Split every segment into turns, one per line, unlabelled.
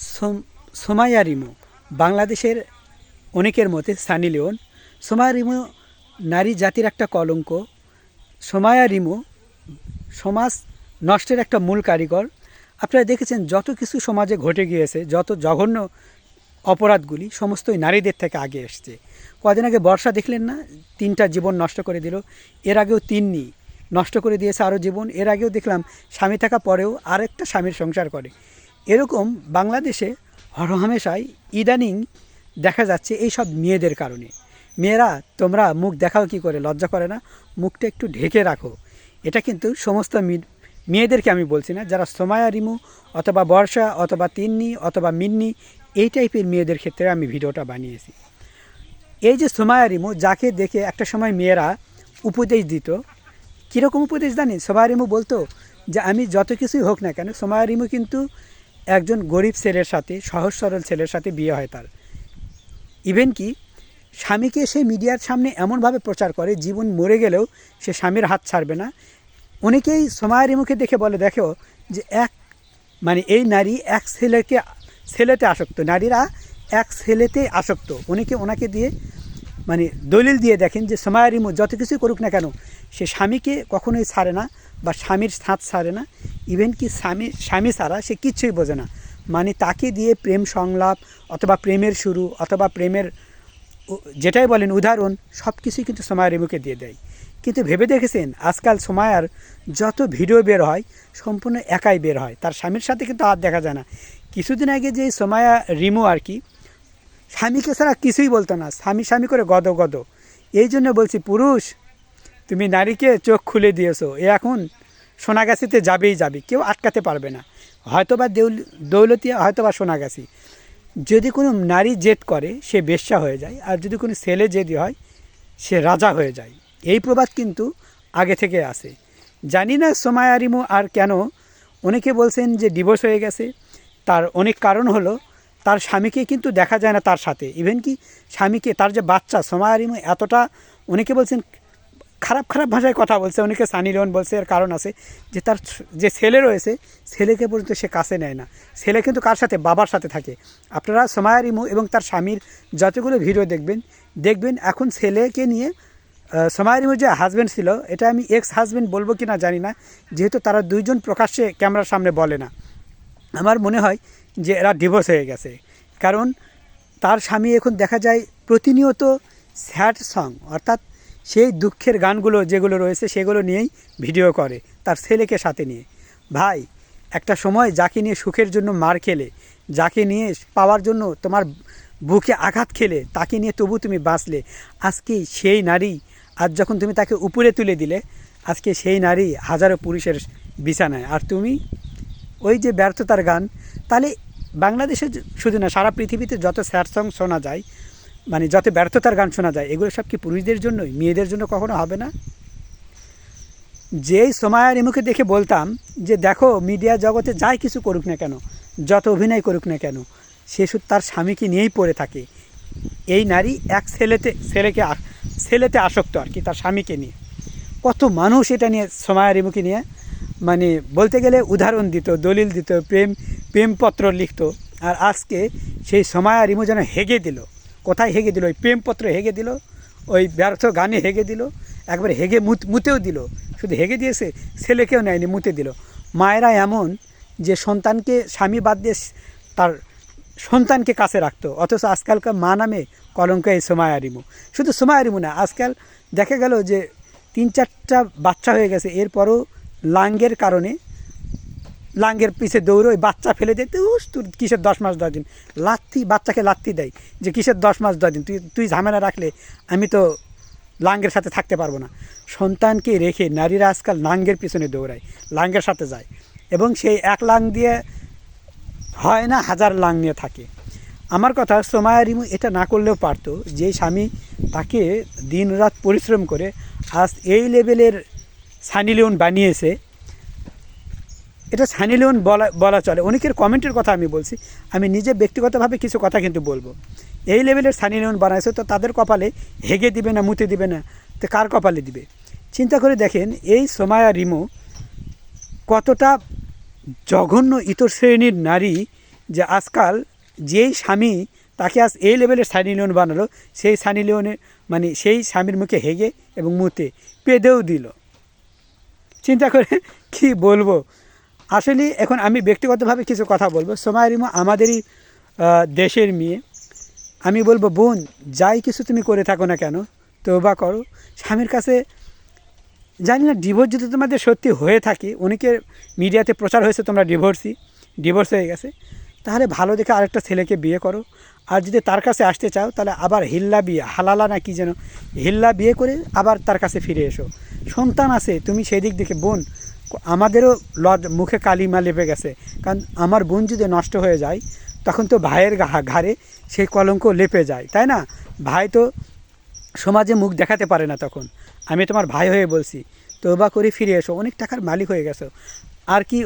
সোম- সোমাইয়া রিমু বাংলাদেশের অনেকের মতে সানি লিওন। সোমায়া রিমু নারী জাতির একটা কলঙ্ক। সোমায়া রিমু সমাজ নষ্টের একটা মূল কারিগর। আপনারা দেখেছেন যত কিছু সমাজে ঘটে গিয়েছে, যত জঘন্য অপরাধগুলি সমস্তই নারীদের থেকে আগে এসছে। কদিন আগে বর্ষা দেখলেন না? তিনটা জীবন নষ্ট করে দিল। এর আগেও তিননি নষ্ট করে দিয়েছে আরও জীবন। এর আগেও দেখলাম স্বামী থাকা পরেও আরেকটা স্বামীর সংসার করে। এরকম বাংলাদেশে হরহামেশাই ইদানিং দেখা যাচ্ছে এই সব মেয়েদের কারণে। মেয়েরা, তোমরা মুখ দেখাও কি করে, লজ্জা করে না? মুখটা একটু ঢেকে রাখো। এটা কিন্তু সমস্ত মেয়েদেরকে আমি বলছি না, যারা সোমায়া, রিমু অথবা বর্ষা অথবা তিন্নি অথবা মিন্নি, এই টাইপের মেয়েদের ক্ষেত্রে আমি ভিডিওটা বানিয়েছি। এই যে সোমায়া, রিমু, যাকে দেখে একটা সময় মেয়েরা উপদেশ দিত। কীরকম উপদেশ জানি সোমায়া, রিমু বলতো যে, আমি যত কিছুই হোক না কেন, সোমায়া, রিমু কিন্তু একজন গরিব ছেলের সাথে, সহজ সরল ছেলের সাথে বিয়ে হয় তার। ইভেন কি, স্বামীকে সে মিডিয়ার সামনে এমনভাবে প্রচার করে, জীবন মরে গেলেও সে স্বামীর হাত ছাড়বে না। অনেকেই সোমায়ারি মুখে দেখে বলে, দেখো যে এক মানে এই নারী এক ছেলেকে, ছেলেতে আসক্ত। নারীরা এক ছেলেতে আসক্ত। অনেকে ওনাকে দিয়ে মানে দলিল দিয়ে দেখেন যে সোমায়ারিমু যত কিছুই করুক না কেন সে স্বামীকে কখনোই ছাড়ে না বা স্বামীর ছাঁচ ছাড়ে না। ইভেন কি স্বামী স্বামী ছাড়া সে কিচ্ছুই বোঝে না। মানে তাকে দিয়ে প্রেম সংলাপ অথবা প্রেমের শুরু অথবা প্রেমের যেটাই বলেন উদাহরণ সব কিছুই কিন্তু সময়ের মুখে দিয়ে দেয়। কিন্তু ভেবে দেখেছেন, আজকাল সময়ার যত ভিডিও বের হয়, সম্পূর্ণ একাই বের হয়। তার স্বামীর সাথে কিন্তু আর দেখা যায় না। কিছুদিন আগে যে সময়া রিমু আর কি, স্বামীকে ছাড়া কিছুই বলতো না। স্বামী স্বামী করে গদ গদ এই জন্য বলছি, পুরুষ তুমি নারীকে চোখ খুলে দিয়েছ, এ এখন সোনাগাছিতে যাবেই যাবে, কেউ আটকাতে পারবে না। হয়তোবা দেউল দৌলতিয়া হয়তোবা সোনাগাছি। যদি কোনো নারী জেদ করে, সে বেশ্যা হয়ে যায়, আর যদি কোনো ছেলে জেদি হয়, সে রাজা হয়ে যায়। এই প্রবাদ কিন্তু আগে থেকে আসে জানি না সোমায় আরিমু আর কেন, অনেকে বলছেন যে ডিভোর্স হয়ে গেছে। তার অনেক কারণ হলো, তার স্বামীকে কিন্তু দেখা যায় না তার সাথে। ইভেন কি, স্বামীকে, তার যে বাচ্চা সোমায় আরিমু এতটা, অনেকে বলছেন খারাপ খারাপ ভাষায় কথা বলছে। অনেকে সানি লিওন বলছে, এর কারণ আছে যে তার যে ছেলে রয়েছে, ছেলেকে পর্যন্ত সে কাছে নেয় না। ছেলে কিন্তু কার সাথে? বাবার সাথে থাকে। আপনারা সোমায়া রিমু এবং তার স্বামীর যতগুলো ভিডিও দেখবেন দেখবেন এখন ছেলেকে নিয়ে সোমায়া রিমুর যে হাজব্যান্ড ছিল, এটা আমি এক্স হাজব্যান্ড বলব কি না জানি না, যেহেতু তারা দুইজন প্রকাশ্যে ক্যামেরার সামনে বলে না। আমার মনে হয় যে এরা ডিভোর্স হয়ে গেছে। কারণ তার স্বামী এখন দেখা যায় প্রতিনিয়ত স্যাড সং অর্থাৎ সেই দুঃখের গানগুলো যেগুলো রয়েছে সেগুলো নিয়েই ভিডিও করে তার ছেলেকে সাথে নিয়ে। ভাই, একটা সময় যাকে নিয়ে সুখের জন্য মার খেলে, যাকে নিয়ে পাওয়ার জন্য তোমার বুকে আঘাত খেলে, তাকে নিয়ে তবু তুমি বাঁচলে। আজকে সেই নারী, আজ যখন তুমি তাকে উপরে তুলে দিলে, আজকে সেই নারী হাজারো পুরুষের বিছানায়। আর তুমি ওই যে ব্যর্থতার গান, তাহলে বাংলাদেশে শুধু না, সারা পৃথিবীতে যত স্যাড সং শোনা যায় মানে যত ব্যর্থতার গান শোনা যায়, এগুলো সব কি পুরুষদের জন্যই? মেয়েদের জন্য কখনো হবে না? যেই সময়ের মুখে দেখে বলতাম যে, দেখো, মিডিয়া জগতে যাই কিছু করুক না কেন, যত অভিনয় করুক না কেন, সে শুধু তার স্বামীকে নিয়েই পড়ে থাকে? এই নারী এক ছেলেতে, ছেলেকে ছেলেতে আসক্ত আর কি, তার স্বামীকে নিয়ে। কত মানুষ এটা নিয়ে সময়ের মুখে নিয়ে মানে বলতে গেলে উদাহরণ দিত, দলিল দিত, প্রেম, প্রেমপত্র লিখতো। আর আজকে সেই সময় রিমু যেন হেগে দিল। কোথায় হেগে দিল, ওই প্রেমপত্র হেগে দিল, ওই ব্যর্থ গানে হেগে দিল, একবার হেগে মুত মুতেও দিল। শুধু হেগে দিয়েছে, ছেলেকেও নেয়নি, মুতে দিল। মায়েরা এমন যে সন্তানকে স্বামী বাদ দিয়ে তার সন্তানকে কাছে রাখতো, অথচ আজকালকার মা নামে কলঙ্ক এই সময় আরিমু শুধু সময় আরিমু না, আজকাল দেখা গেল যে তিন চারটা বাচ্চা হয়ে গেছে, এরপরও লাঙ্গের কারণে লাঙ্গের পিছে দৌড়ে বাচ্চা ফেলে দিতে উস, তোর কিসের দশ মাস দশ দিন? লাত্তি, বাচ্চাকে লাত্তি দেয় যে কিসের দশ মাস দশ দিন? তুই তুই ঝামেলা রাখলে আমি তো লাঙ্গের সাথে থাকতে পারব না। সন্তানকে রেখে নারীরা আজকাল লাঙ্গের পিছনে দৌড়ায়, লাঙ্গের সাথে যায়। এবং সেই এক লাং দিয়ে হয় না, হাজার লাং নিয়ে থাকে। আমার কথা সোমায়া রিমু এটা না করলেও পারতো যে স্বামী তাকে দিন রাত পরিশ্রম করে আজ এই লেভেলের সানি লিওন বানিয়েছে। এটা সানি লিওন বলা বলা চলে। অনেকের কমেন্টের কথা আমি বলছি। আমি নিজে ব্যক্তিগতভাবে কিছু কথা কিন্তু বলব। এই লেভেলের সানি লিওন বানাইছে তো তাদের কপালে হেগে দিবে না, মুতে দিবে না? তো কার কপালে দিবে? চিন্তা করে দেখেন, এই সোমায়া রিমো কতটা জঘন্য ইতর শ্রেণির নারী যে আজকাল যেই স্বামী তাকে আজ এই লেভেলের সানি লিওন বানালো, সেই সানি লিওনের মানে সেই স্বামীর মুখে হেগে এবং মুতে, পেদেও দিল। চিন্তা করে কি বলব? আসলে এখন আমি ব্যক্তিগতভাবে কিছু কথা বলব। সময় রিমো আমাদেরই দেশের মেয়ে। আমি বলব, বোন, যাই কিছু তুমি করে থাকো না কেন তৌবা করো। স্বামীর কাছে জানি না ডিভোর্স যদি তোমাদের সত্যি হয়ে থাকে, অনেকের মিডিয়াতে প্রচার হয়েছে তোমরা ডিভোর্সই ডিভোর্স হয়ে গেছে। তাহলে ভালো দেখে আরেকটা ছেলেকে বিয়ে করো। আর যদি তার কাছে আসতে চাও, তাহলে আবার হিল্লা বিয়ে, হালালা না কি যেন, হিল্লা বিয়ে করে আবার তার কাছে ফিরে এসো। সন্তান আছে, তুমি সেই দিক থেকে বোন আমাদেরও লজ মুখে কালিমা লেপে গেছে। কারণ আমার বোন যদি নষ্ট হয়ে যায়, তখন তো ভাইয়ের ঘাড়ে সেই কলঙ্ক লেপে যায়, তাই না? ভাই তো সমাজে মুখ দেখাতে পারে না তখন। আমি তোমার ভাই হয়ে বলছি তৌবা করে ফিরে এসো, অনেক টাকার মালিক হয়ে গেছো। আর কি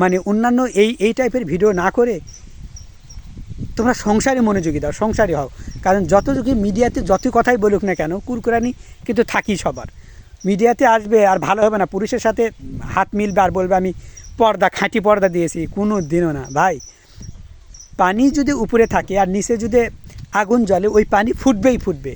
মানে অন্যান্য এই এই টাইপের ভিডিও না করে তোমরা সংসারে মনোযোগী দাও, সংসারে হও। কারণ যত যুগে মিডিয়াতে যত কথাই বলুক না কেন, কুরকুরানি কিন্তু থাকি সবার। মিডিয়াতে আসবে আর ভালো হবে না। পুরুষের সাথে হাত মিলবে আর বলবে, আমি পর্দা, খাঁটি পর্দা দিয়েছি, কোনো দিনও না। ভাই, পানি যদি উপরে থাকে আর নিচে যদি আগুন জ্বলে, ওই পানি ফুটবেই ফুটবে।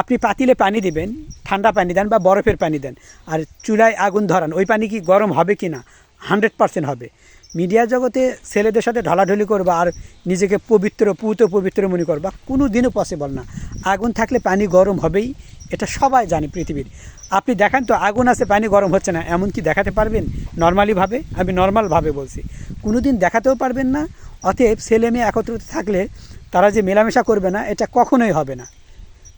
আপনি পাতিলে পানি দিবেন, ঠান্ডা পানি দেন বা বরফের পানি দেন, আর চুলায় আগুন ধরান, ওই পানি কি গরম হবে কি না? হান্ড্রেড পারসেন্ট হবে। মিডিয়া জগতে ছেলেদের সাথে ঢলাঢলি করবা আর নিজেকে পবিত্র, পুত পবিত্র মনে করবা, কোনো দিনও পসিবল না। আগুন থাকলে পানি গরম হবেই। এটা সবাই জানে পৃথিবীর। আপনি দেখান তো, আগুন আছে, পানি গরম হচ্ছে না এমন কি দেখাতে পারবেন নর্মালিভাবে আমি নর্মালভাবে বলছি। কোনো দিন দেখাতেও পারবেন না, অতএব ছেলে মেয়ে একত্রিত থাকলে তারা যে মেলামেশা করবে না, এটা কখনোই হবে না।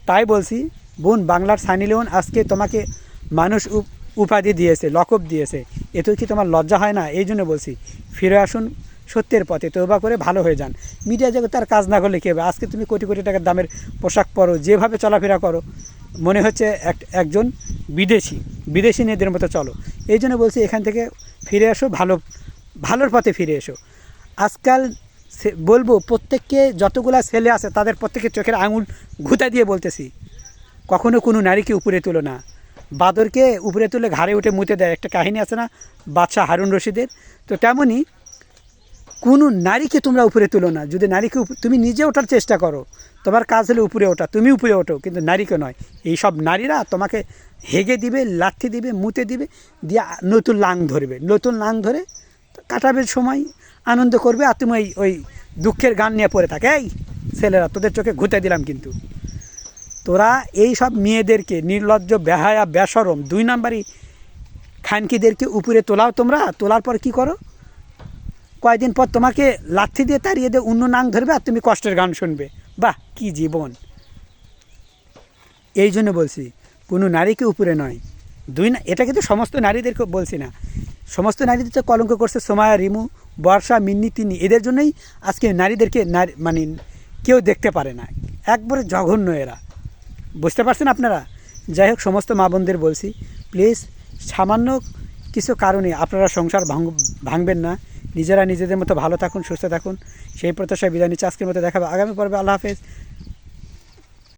তাই বলছি, বোন, বাংলার সানি লিওন আজকে তোমাকে মানুষ উপ- উপাধি দিয়েছে, লকব দিয়েছে। এতেও কি তোমার লজ্জা হয় না? এই জন্য বলছি, ফিরে আসুন সত্যের পথে তৌবা করে ভালো হয়ে যান। মিডিয়া জগতে আর কাজ না করলে কী হবে? আজকে তুমি কোটি কোটি টাকার দামের পোশাক পরো, যেভাবে চলাফেরা করো মনে হচ্ছে এক, একজন বিদেশি বিদেশি মেয়েদের মতো চলো। এই জন্য বলছি এখান থেকে ফিরে এসো, ভালো, ভালোর পথে ফিরে এসো। আজকাল বলব প্রত্যেককে যতগুলা ছেলে আছে তাদের প্রত্যেকের চোখের আঙুল ঘুতা দিয়ে বলতেছি, কখনো কোনো নারীকে উপরে তুলো না। বাদরকে উপরে তুলে ঘাড়ে উঠে মুতে দেয়, একটা কাহিনী আছে না? বাদশাহ হারুন রশিদের। তো তেমনই কোনো নারীকে তোমরা উপরে তুলো না। যদি নারীকে তুমি নিজে ওঠার চেষ্টা করো, তোমার কাজ হলে উপরে ওঠা, তুমি উপরে ওঠো, কিন্তু নারীকে নয়। এই সব নারীরা তোমাকে হেগে দিবে লাথি দিবে, মুতে দিবে, দিয়ে নতুন লাং ধরবে। নতুন লাং ধরে কাটাবে সময়, আনন্দ করবে, আর তুমি ওই ওই দুঃখের গান নিয়ে পড়ে থাকে। এই ছেলেরা, তোদের চোখে ঘুতে দিলাম কিন্তু। তোরা এই সব মেয়েদেরকে, নির্লজ্জ, বেহায়া, বেসরম, দুই নাম্বারই খানকিদেরকে উপরে তোলাও তোমরা। তোলার পর কি করো? কয়েকদিন পর তোমাকে লাথি দিয়ে তাড়িয়ে দিয়ে অন্য নাং ধরবে আর তুমি কষ্টের গান শুনবে। বাহ, কি জীবন। এই জন্য বলছি, কোনো নারীকে উপরে নয়। দুই না, এটা কিন্তু সমস্ত নারীদেরকে বলছি না। সমস্ত নারীদের তো কলঙ্ক করছে সোমায়া, রিমু, বর্ষা, মিন্নি তিনি এদের জন্যই আজকে নারীদেরকে নারী মানে কেউ দেখতে পারে না। একবারে জঘন্য এরা। বুঝতে পারছেন আপনারা? যাই হোক, সমস্ত মা বোনদের বলছি প্লিজ সামান্য কিছু কারণে আপনারা সংসার ভাঙ, ভাঙবেন না। নিজেরা নিজেদের মতো ভালো থাকুন, সুস্থ থাকুন। সেই প্রত্যাশায় বিদায় নিচ্ছে। আজকের মতো দেখাবে আগামী পর্বে আল্লাহ হাফেজ।